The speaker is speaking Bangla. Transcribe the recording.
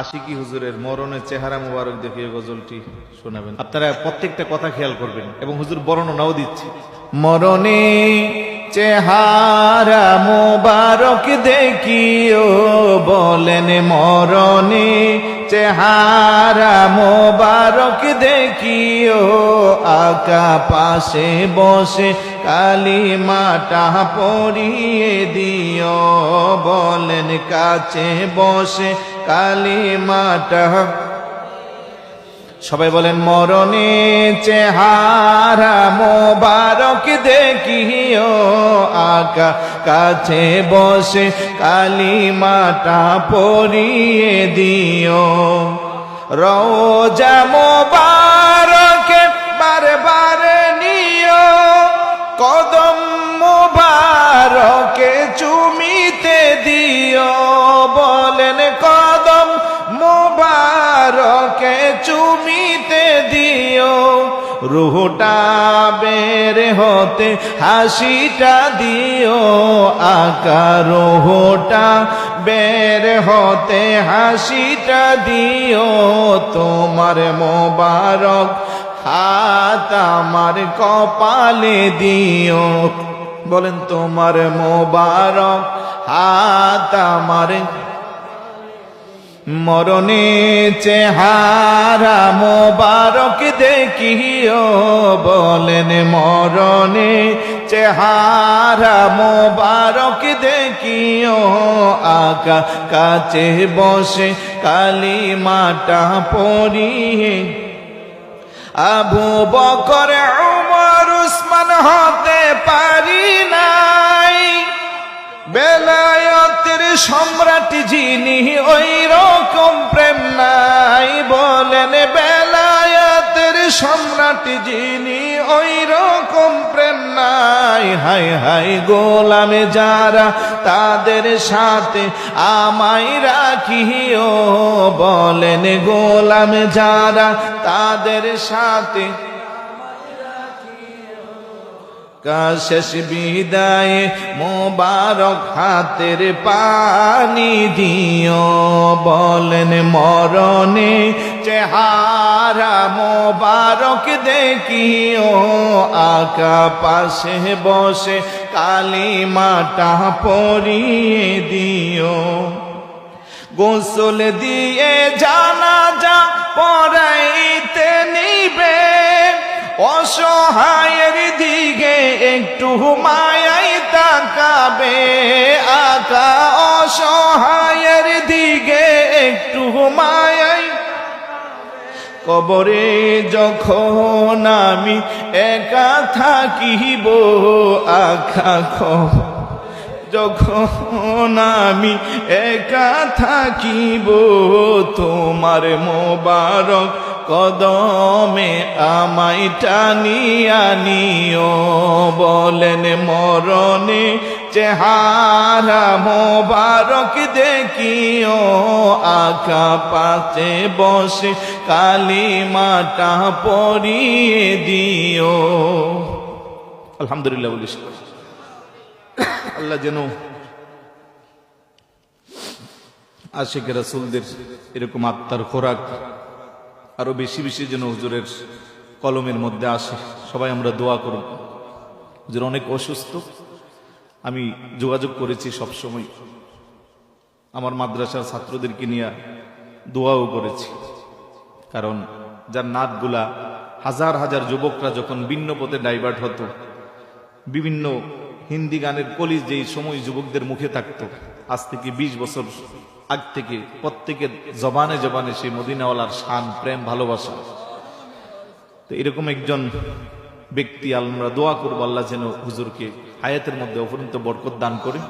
আশিকি হুজুরের মরণের চেহারা মুবারক দেখিয়ে গজলটি শোনাবেন। আপনারা প্রত্যেকটা কথা খেয়াল করবেন এবং হুজুর বর্ণনাও দিচ্ছে। মরণে চেহারা মুবারক দেখিও বলেন, মরণে চেহারা মোবারক দেখিও আকা পাশে বসে কালিমাটা পড়িয়ে দিও বলেন, কাছে বসে কালিমাটা। সবাই বলেন, মরণে চেহারা মোবারক দেখিও আকা কাছে বসে কালিমাটা পরিয়ে দিও। রোজা মোবারকে চুমিতে দিও, রুহটা বের হতে, হাসিটা দিও, আকা রুহটা বের হতে, হাসিটা দিও, তোমার মোবারক হাত আমার কপালে দিও। বলেন, তোমার মোবারক হাত আমার মরণে চেহারা মোবারক দেখিও, বলেন মরণে চেহারা মোবারক দেখিও আকা কাছে বসে কালিমাটা পড়িয়ে। আবু বকর, উমর, উসমান হতে পারি নাই। বেলায়তের সম্রাট যিনি ওই রকম প্রেম নাই, বলেন বেলায়াতের সম্রাট যিনি ওই রকম প্রেম নাই। হাই হাই গোলামে যারা তাদের সাথে আমায় রাখিও, বলেন গোলামে যারা তাদের সাথে শেষ বিদায় মোবারক হাতের পানি দিও। বলেন মরণে চেহারা মোবারক দেখিও। আকা পাশে বসে কালিমাটা পরিয়ে দিও। গোসল দিয়ে জানা যা পড়াইতে নিবে। অসহায়ের দিকে একটু মায়াই তাকাবে, আকা অসহায়ের দিকে একটু মায়াই। কবরে যখন আমি একা থাকিব আখা খবর যখন আমি একা থাকিব, তোমার মোবারক কদমে আমায় টানিয়া নিও, বলেন মরণে চেহারা মোবারক দেখিও, আকা পাতে বসে কালিমাটা পরিয়ে দিও। আলহামদুলিল্লাহ বলিস আল্লাহ যেন আশেখ রাসুলদের এরকম আত্মার খোরাক আরও বেশি বেশি যেন হুজুরের কলমের মধ্যে আসে। সবাই আমরা দোয়া করব। হুজুর অনেক অসুস্থ। আমি যোগাযোগ করেছি সবসময়। আমার মাদ্রাসার ছাত্রদেরকে নিয়ে দোয়াও করেছি। কারণ যার নাতগুলা হাজার হাজার যুবকরা যখন ভিন্ন পথে ডাইভার্ট হতো, বিভিন্ন হিন্দি গানের কলিজ যেই সময় যুবকদের মুখে থাকতো, আজ থেকে ২০ বছর আগ থেকে প্রত্যেকের জবানে জবানে সেই মদিনাওয়ালার শান, প্রেম, ভালোবাসা। তো এরকম একজন ব্যক্তি আলমরা দোয়া করব আল্লাহ যেন হুজুরকে হায়াতের মধ্যে অপরিণত বরকত দান করে।